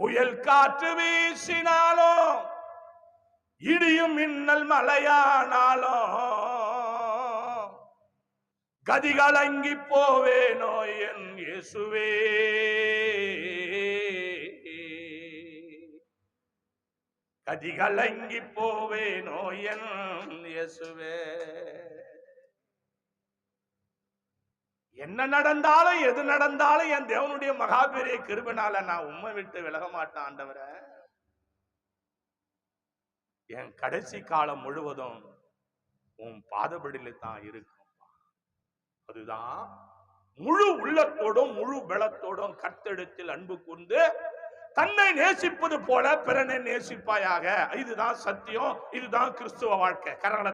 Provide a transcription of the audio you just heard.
புயல் காற்று வீசினாலும் இடியும் மின்னல் மலையானாலும் கதிகலங்கி போவேனோ என் இயேசுவே. கதிகலங்கி போவேனோ என் இயேசுவே. என்ன நடந்தாலும் எது நடந்தாலும் என் தேவனுடைய மகாபெரிய கிருபனால நான் உண்மை விட்டு விலக மாட்டேன் ஆண்டவரே. என் கடைசி காலம் முழுவதும் உன் பாதபடியில தான் இருக்கும் அதுதான் முழு உள்ளத்தோடும் முழு பலத்தோடும் கத்தெடுத்தில் அன்பு கூர்ந்து தன்னை நேசிப்பது போல பிறனை நேசிப்பாயாக. இதுதான் சத்தியம் இதுதான் கிறிஸ்துவ வாழ்க்கை. கரங்களை